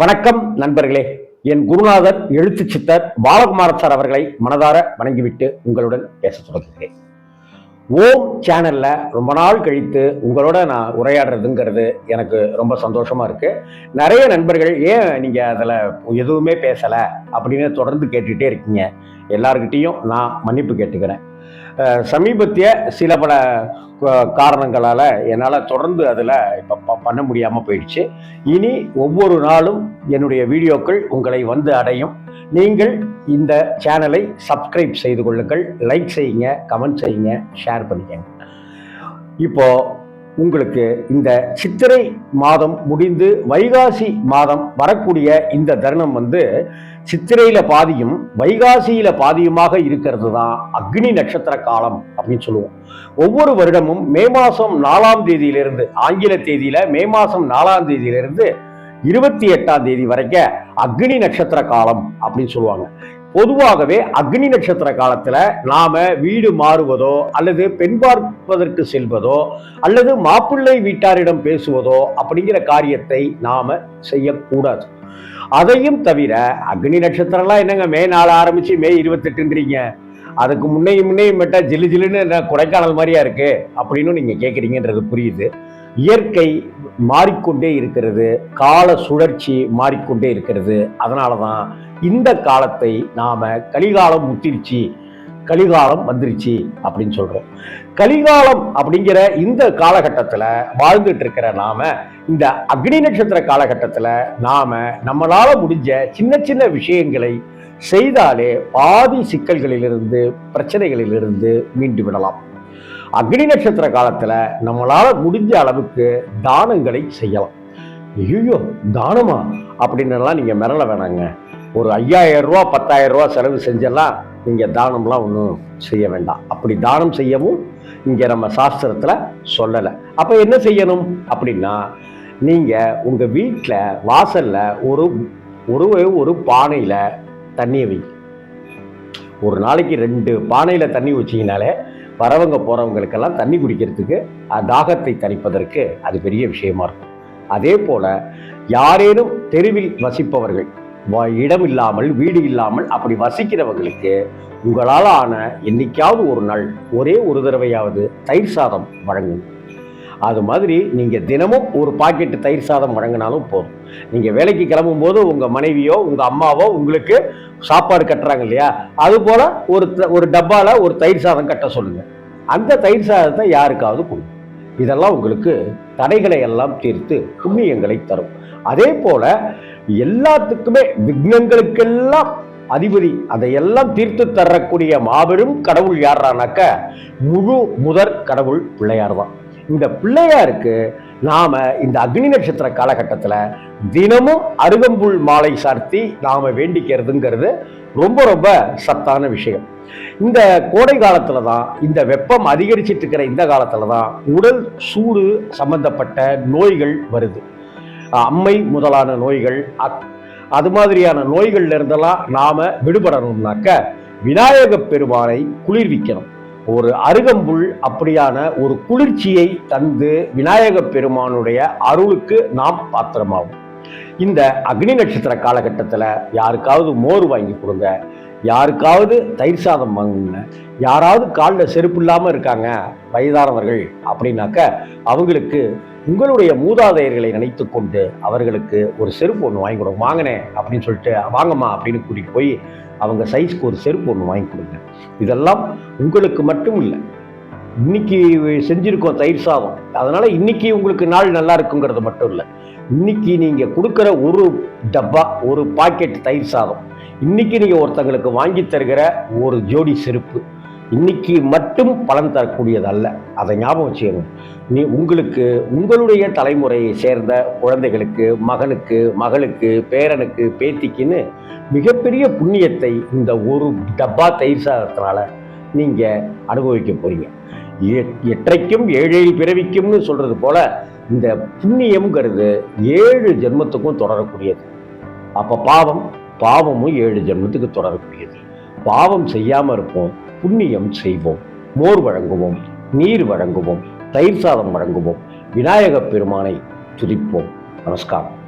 வணக்கம் நண்பர்களே. என் குருநாதர் எழுத்து சித்தர் பாலகுமார சார் அவர்களை மனதார வணங்கிவிட்டு உங்களுடன் பேச தொடங்குகிறேன். ஓம் சேனல்ல ரொம்ப நாள் கழித்து உங்களோட நான் உரையாடுறதுங்கிறது எனக்கு ரொம்ப சந்தோஷமா இருக்கு. நிறைய நண்பர்கள் ஏன் நீங்க அதில் எதுவுமே பேசல? அப்படின்னு தொடர்ந்து கேட்டுட்டே இருக்கீங்க. எல்லார்கிட்டேயும் நான் மன்னிப்பு கேட்டுக்கிறேன். சமீபத்திய சில பல காரணங்களால் என்னால் தொடர்ந்து அதில் இப்போ பண்ண முடியாமல் போயிடுச்சு. இனி ஒவ்வொரு நாளும் என்னுடைய வீடியோக்கள் உங்களை வந்து அடையும். நீங்கள் இந்த சேனலை சப்ஸ்கிரைப் செய்து கொள்ளுங்கள். லைக் செய்யுங்க கமெண்ட் செய்யுங்க ஷேர் பண்ணிக்கங்க. இப்போது உங்களுக்கு இந்த சித்திரை மாதம் முடிந்து வைகாசி மாதம் வரக்கூடிய இந்த தருணம் வந்து சித்திரையில பாதியும் வைகாசியில பாதியுமாக இருக்கிறது தான் அக்னி நட்சத்திர காலம் அப்படின்னு சொல்லுவோம். ஒவ்வொரு வருடமும் மே மாசம் நாலாம் தேதியிலிருந்து ஆங்கில தேதியில மே மாசம் நாலாம் தேதியிலிருந்து இருபத்தி எட்டாம் தேதி வரைக்கும் அக்னி நட்சத்திர காலம் அப்படின்னு சொல்லுவாங்க. பொதுவாகவே அக்னி நட்சத்திர காலத்துல நாம வீடு மாறுவதோ அல்லது பெண் பார்ப்பதற்கு செல்வதோ அல்லது மாப்பிள்ளை வீட்டாரிடம் பேசுவதோ அப்படிங்கிற காரியத்தை நாம செய்யக்கூடாது. அதையும் தவிர அக்னி நட்சத்திரம்லாம் என்னங்க மே நாள் ஆரம்பிச்சு மே இருபத்தெட்டுன்றீங்க அதுக்கு முன்னையும் முன்னையும் மட்டும் ஜிலு ஜிலுன்னு என்ன கொடைக்கானல் மாதிரியா இருக்கு? அப்படின்னு நீங்க கேட்குறீங்கன்றது புரியுது. இயற்கை மாறிக்கொண்டே இருக்கிறது கால சுழற்சி மாறிக்கொண்டே இருக்கிறது. அதனால தான் இந்த காலத்தை நாம் கலிகாலம் முத்திருச்சு கலிகாலம் வந்துருச்சு அப்படின்னு சொல்கிறோம் கலிகாலம் அப்படிங்கிற இந்த காலகட்டத்தில் வாழ்ந்துட்டு இருக்கிற நாம இந்த அக்னி நட்சத்திர காலகட்டத்தில் நாம் நம்மளால் முடிஞ்ச சின்ன சின்ன விஷயங்களை செய்தாலே பாதி சிக்கல்களிலிருந்து பிரச்சனைகளிலிருந்து மீண்டு விடலாம். அக்னி நட்சத்திர காலத்தில் நம்மளால் முடிஞ்ச அளவுக்கு தானங்களை செய்யலாம். ஐயோ தானமா? அப்படின்னுலாம் நீங்கள் மிரள வேணாங்க. ஒரு ஐயாயிரம் ரூபா பத்தாயிரம் ரூபா செலவு செஞ்செல்லாம் நீங்கள் தானம்லாம் ஒன்றும் செய்ய வேண்டாம். அப்படி தானம் செய்யவும் இங்கே நம்ம சாஸ்திரத்தில் சொல்லலை. அப்போ என்ன செய்யணும்? அப்படின்னா நீங்கள் உங்கள் வீட்டில் வாசலில் ஒரு ஒரு ஒரு பானையில் தண்ணியை வை ஒரு நாளைக்கு ரெண்டு பானையில் தண்ணி வச்சிங்கனாலே வரவங்க போகிறவங்களுக்கெல்லாம் தண்ணி குடிக்கிறதுக்கு தாகத்தை தணிப்பதற்கு அது பெரிய விஷயமா இருக்கும். அதே போல யாரேனும் தெருவில் வசிப்பவர்கள் இடம் இல்லாமல் வீடு இல்லாமல் அப்படி வசிக்கிறவங்களுக்கு உங்களால் ஆன என்னைக்காவது ஒரு நாள் ஒரே ஒரு தடவையாவது தயிர் சாதம் வழங்குங்க அது மாதிரி நீங்கள் தினமும் ஒரு பாக்கெட்டு தயிர் சாதம் வழங்கினாலும் போதும். நீங்கள் வேலைக்கு கிளம்பும் போது உங்கள் மனைவியோ உங்கள் அம்மாவோ உங்களுக்கு சாப்பாடு கட்டுறாங்க இல்லையா? அது போல் ஒரு த- ஒரு டப்பாவில் ஒரு தயிர் சாதம் கட்ட சொல்லுங்கள் அந்த தயிர் சாதத்தை யாருக்காவது கொடுங்க இதெல்லாம் உங்களுக்கு தடைகளை எல்லாம் தீர்த்து புண்ணியங்களை தரும். அதே போல எல்லாத்துக்குமே விக்னங்களுக்கெல்லாம் அதிபதி அதையெல்லாம் தீர்த்து தரக்கூடிய மாபெரும் கடவுள் யாரானாக்க முழு முதற் கடவுள் பிள்ளையார் தான் இந்த பிள்ளையாருக்கு நாம இந்த அக்னி நட்சத்திர காலகட்டத்தில் தினமும் அருகம்புல் மாலை சார்த்தி நாம வேண்டிக்கிறதுங்கிறது ரொம்ப ரொம்ப சத்தான விஷயம். இந்த கோடை காலத்துல தான் இந்த வெப்பம் அதிகரிச்சிட்டு இருக்கிற இந்த காலத்துல தான் உடல் சூடு சம்பந்தப்பட்ட நோய்கள் வருது. அம்மை முதலான நோய்கள் அக்- அது மாதிரியான நோய்கள்ல இருந்தெல்லாம் நாம விடுபடணும்னாக்க விநாயக பெருமானை குளிர்விக்கணும். ஒரு அருகம்புல் அப்படியான ஒரு குளிர்ச்சியை தந்து விநாயக பெருமானுடைய அருளுக்கு நாம் பாத்திரமாகும். இந்த அக்னி நட்சத்திர காலகட்டத்தில் யாருக்காவது மோர் வாங்கி கொடுங்க யாருக்காவது தயிர் சாதம் வாங்குங்க யாராவது காலில் செருப்பு இல்லாமல் இருக்காங்க வயதானவர்கள் அப்படின்னாக்க அவங்களுக்கு உங்களுடைய மூதாதையர்களை நினைத்து கொண்டு அவர்களுக்கு ஒரு செருப்பு ஒன்று வாங்கி கொடுங்க வாங்கினேன் அப்படின்னு சொல்லிட்டு வாங்கம்மா அப்படின்னு கூட்டிகிட்டு போய் அவங்க சைஸ்க்கு ஒரு செருப்பு ஒன்று வாங்கி கொடுங்க. இதெல்லாம் உங்களுக்கு மட்டும் இல்லை. இன்னைக்கு செஞ்சுருக்கோம் தயிர் சாதம். அதனால் இன்னைக்கு உங்களுக்கு நாள் நல்லா இருக்குங்கிறது மட்டும் இல்லை. இன்னைக்கு நீங்கள் கொடுக்குற ஒரு டப்பா ஒரு பாக்கெட் தயிர் சாதம். இன்னைக்கு நீங்கள் ஒருத்தங்களுக்கு வாங்கி தருகிற ஒரு ஜோடி செருப்பு. இன்னைக்கு மட்டும் பலன் தரக்கூடியதல்ல. அதை ஞாபகம் வச்சுக்கணும். நீ உங்களுக்கு உங்களுடைய தலைமுறையை சேர்ந்த குழந்தைகளுக்கு மகனுக்கு மகளுக்கு பேரனுக்கு பேத்திக்குன்னு மிகப்பெரிய புண்ணியத்தை இந்த ஒரு டப்பா தயிர் சாதத்தினால நீங்கள் அனுபவிக்க போறீங்க. எ- எற்றைக்கும் ஏழேழு பிறவிக்கும்னு சொல்கிறது போல இந்த புண்ணியம்ங்கிறது ஏழு ஜென்மத்துக்கும் தொடரக்கூடியது. அப்போ பாவம் பாவமும் ஏழு ஜென்மத்துக்கு தொடரக்கூடியது. பாவம் செய்யாமல் இருப்போம். புண்ணியம் செய்வோம் மோர் வழங்குவோம் நீர் வழங்குவோம் தயிர் சாதம் வழங்குவோம் விநாயகப் பெருமானை துதிப்போம். நமஸ்காரம்.